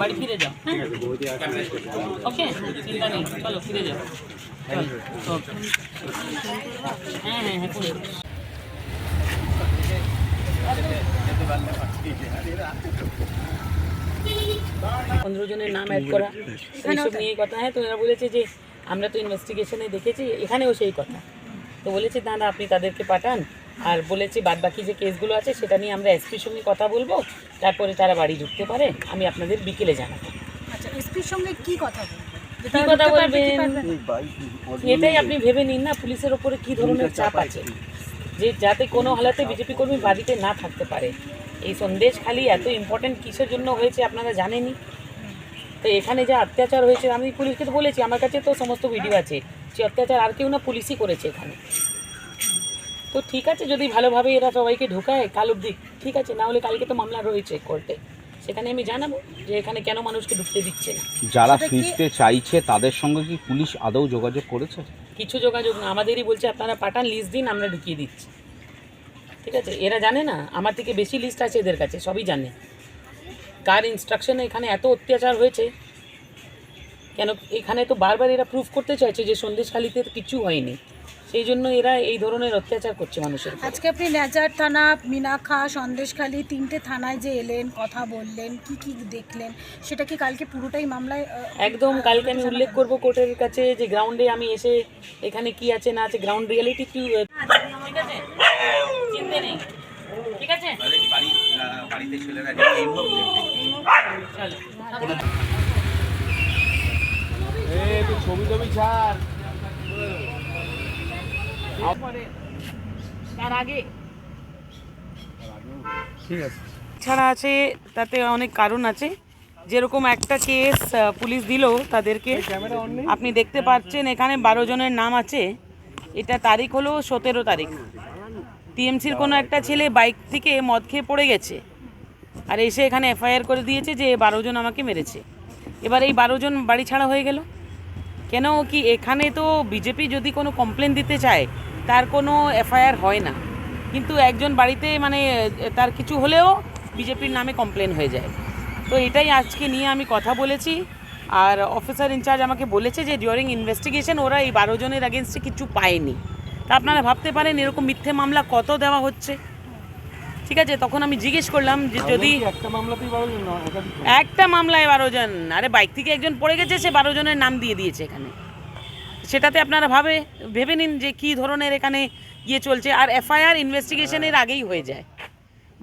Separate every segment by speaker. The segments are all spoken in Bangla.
Speaker 1: বাড়ি ফিরে যাও। ওকে চিন্তা নেই ফিরে যাও। হ্যাঁ হ্যাঁ হ্যাঁ করে। পনেরো জনের নাম অ্যাড করা এইসব নিয়ে কথা। হ্যাঁ তো এরা বলেছে যে আমরা তো ইনভেস্টিগেশনে দেখেছি এখানেও সেই কথা। তো বলেছে দাদা আপনি তাদেরকে পাঠান। আর বলেছি বাদ বাকি যে কেসগুলো আছে সেটা নিয়ে আমরা এসপির সঙ্গে কথা বলব। তারপরে তারা বাড়ি ঢুকতে পারে আমি আপনাদের বিকেলে জানাব।
Speaker 2: আচ্ছা এসপির সঙ্গে কি কথা বলবেন?
Speaker 1: কি কথা বলবেন? এটাই আপনি ভেবে নিন না পুলিশের ওপরে কি ধরনের চাপ আছে। যে যাতে কোনো হালাতে বিজেপি কর্মী বাড়িতে না থাকতে পারে। এই সন্দেশ খালি এত ইম্পর্টেন্ট কিসের জন্য হয়েছে আপনারা জানেনই? তো এখানে যে অত্যাচার হয়েছে আমি পুলিশকে তো বলেছি আমার কাছে তো সমস্ত ভিডিও আছে। যে অত্যাচার আর কেউ না পুলিশই করেছে এখানে। তো ঠিক আছে যদি ভালোভাবে এরা সবাইকে ঢোকায় কাল অব্দি ঠিক আছে? না হলে কালকে তো মামলা রয়েছে কোর্টে সেখানে আমি জানাব যে এখানে কেন মানুষকে ঢুকতে দিচ্ছে না।
Speaker 3: যারা ফিরতে চাইছে তাদের সঙ্গে কি পুলিশ আদৌ যোগাযোগ করেছে?
Speaker 1: কিছু যোগাযোগ না, আমাদেরই বলছে, আপনারা পাঠান লিস্ট দিন, আমরা ঢুকিয়ে দিচ্ছি। ঠিক আছে? এরা জানে না, আমার থেকে বেশি লিস্ট আছে এদের কাছে, সবই জানে। কার ইনস্ট্রাকশনে এখানে এত অত্যাচার হয়েছে? কেন এখানে তো বারবার এরা প্রুফ করতে চাইছে যে সন্দেশখালিতে কিছু হয়নি। সেই জন্য এরা এই ধরনের অত্যাচার করছে মানুষের
Speaker 2: আজকে আপনি নেজার থানা মিনাখা সন্দেশখালী তিনটে থানায় যে এলেন কথা বললেন কি কি দেখলেন সেটা কি কালকে পুরোটাই মামলায়
Speaker 1: একদম কালকে আমি উল্লেখ করব কোর্টের কাছে যে গ্রাউন্ডে আমি এসে এখানে কি আছে না আছে গ্রাউন্ড রিয়ালিটি কি ঠিক আছে? চিন্তা নেই। ঠিক আছে? চলো।
Speaker 3: ছবি টবি ছাড়।
Speaker 1: তার আগে। ছাড়া আছে তাতে অনেক কারণ আছে। যেরকম একটা কেস পুলিশ দিল তাদেরকে। আপনি দেখতে পাচ্ছেন এখানে বারো জনের নাম আছে। এটা তারিখ হলো সতেরো তারিখ। টিএমসির কোনো একটা ছেলে বাইক থেকে মদ খেয়ে পড়ে গেছে। আর এসে এখানে এফআইআর করে দিয়েছে যে বারো জন আমাকে মেরেছে। এবার এই বারো জন বাড়ি ছাড়া হয়ে গেল। কেন কি এখানে তো বিজেপি যদি কোনো কমপ্লেন দিতে চায়, তার কোনো এফআইআর হয় না। কিন্তু একজন বাড়িতে মানে তার কিছু হলেও বিজেপির নামে কমপ্লেন হয়ে যায়। তো এটাই আজকে নিয়ে আমি কথা বলেছি। আর অফিসার ইনচার্জ আমাকে বলেছে যে ডিউরিং ইনভেস্টিগেশন ওরা এই বারো জনের আগেনস্টে কিছু পায়নি। তা আপনারা ভাবতে পারেন এরকম মিথ্যে মামলা কত দেওয়া হচ্ছে? ঠিক আছে তখন আমি জিজ্ঞেস করলাম যে যদি
Speaker 3: একটা
Speaker 1: মামলায় বারো জন। আরে বাইক থেকে একজন পড়ে গেছে সে বারো জনের নাম দিয়ে দিয়েছে এখানে। সেটাতে আপনারা ভাবে ভেবে নিন যে কী ধরনের এখানে ইয়ে চলছে আর এফআইআর ইনভেস্টিগেশনের আগেই হয়ে যায়।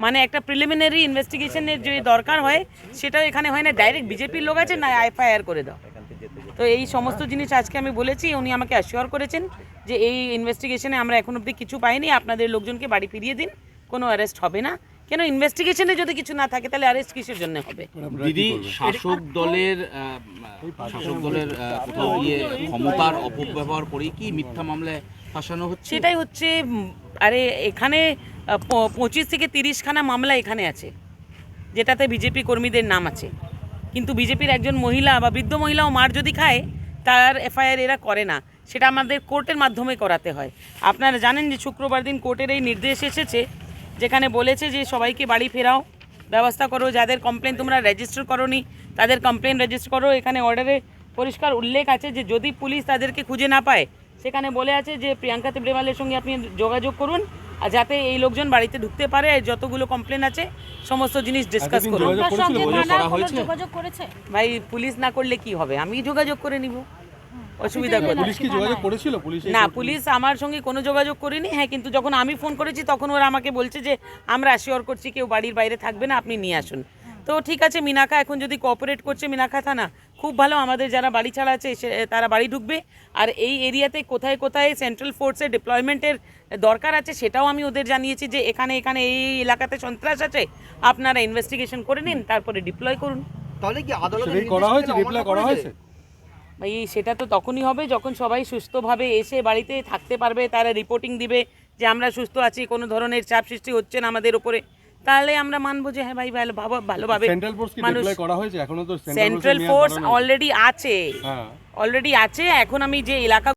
Speaker 1: মানে একটা প্রিলিমিনারি ইনভেস্টিগেশনের যে দরকার হয় সেটাও এখানে হয় না ডাইরেক্ট বিজেপির লোক আছে না এফআইআর করে দাও। তো এই সমস্ত জিনিস আজকে আমি বলেছি উনি আমাকে অ্যাসিওর করেছেন যে এই ইনভেস্টিগেশনে আমরা এখন অবধি কিছু পাইনি আপনাদের লোকজনকে বাড়ি ফিরিয়ে দিন। কোনো অ্যারেস্ট হবে না। কেন ইনভেস্টিগেশনে যদি কিছু না থাকে তাহলে অ্যারেস্ট কিসের জন্য হবে?
Speaker 3: দিদি শাসক দলের শাসক দলের কোথাও গিয়ে ক্ষমতার অপব্যবহার করে কি মিথ্যা মামলায় ফাঁসানো হচ্ছে?
Speaker 1: সেটাই হচ্ছে আরে এখানে পঁচিশ থেকে তিরিশখানা মামলা এখানে আছে যেটাতে বিজেপি কর্মীদের নাম আছে। কিন্তু বিজেপির একজন মহিলা বা বৃদ্ধ মহিলাও মার যদি খায় তার এফআইআর এরা করে না। সেটা আমাদের কোর্টের মাধ্যমে করাতে হয়। আপনারা জানেন যে শুক্রবার দিন কোর্টের এই নির্দেশ এসেছে যেখানে বলেছে যে সবাইকে বাড়ি ফেরাও ব্যবস্থা করো যাদের কমপ্লেন তোমরা রেজিস্টার করোনি তাদের কমপ্লেন রেজিস্টার করো। এখানে অর্ডারে পরিষ্কার উল্লেখ আছে যে যদি পুলিশ তাদেরকে খুঁজে না পায় সেখানে বলে আছে যে প্রিয়াঙ্কা তিব্রেওয়ালের সঙ্গে আপনি যোগাযোগ করুন আর যাতে এই লোকজন বাড়িতে ঢুকতে পারে আর যতগুলো কমপ্লেন আছে সমস্ত জিনিস ডিসকাস করুন।
Speaker 3: করা
Speaker 1: ভাই পুলিশ না করলে কি হবে? আমি যোগাযোগ করে নিব। অসুবিধা করে।
Speaker 4: পুলিশ কি যোগাযোগ করেছিল? পুলিশ
Speaker 1: না পুলিশ আমার সঙ্গে কোনো যোগাযোগ করেনি। হ্যাঁ কিন্তু যখন আমি ফোন করেছি তখন ওরা আমাকে বলছে যে আমরা অ্যাসিওর করছি কেউ বাড়ির বাইরে থাকবে না আপনি নিয়ে আসুন। তো ঠিক আছে মিনাকা এখন যদি কোঅপারেট করছে মিনাকা থানা খুব ভালো। আমাদের যারা বাড়ি ছাড়া আছে সে- তারা বাড়ি ঢুকবে। আর এই এরিয়াতে কোথায় কোথায় সেন্ট্রাল ফোর্সের ডিপ্লয়মেন্টের দরকার আছে সেটাও আমি ওদের জানিয়েছি যে এখানে এখানে এই এলাকাতে সন্ত্রাস আছে। আপনারা ইনভেস্টিগেশন করে নিন তারপরে ডিপ্লয় করুন।
Speaker 5: তাহলে কি আদালতের
Speaker 4: সেটাই করা হয়েছে
Speaker 5: অমান্য
Speaker 4: করা হয়েছে?
Speaker 1: ভাই সেটা তো তখনই হবে যখন সবাই সুস্থভাবে এসে বাড়িতে থাকতে পারবে তারা রিপোর্টিং দিবে যে আমরা সুস্থ আছি কোনো ধরনের চাপ সৃষ্টি হচ্ছে না আমাদের উপরে। তাহলে আমরা মানবো যে হ্যাঁ ভাই ভালো ভালো ভালোভাবে
Speaker 4: সেন্ট্রাল ফোর্স
Speaker 1: মানুষ
Speaker 4: করা হয়েছে? এখনও তো
Speaker 1: সেন্ট্রাল ফোর্স অলরেডি আছে।
Speaker 4: হ্যাঁ।
Speaker 1: অলরেডি আছে এখন আমি যে এলাকা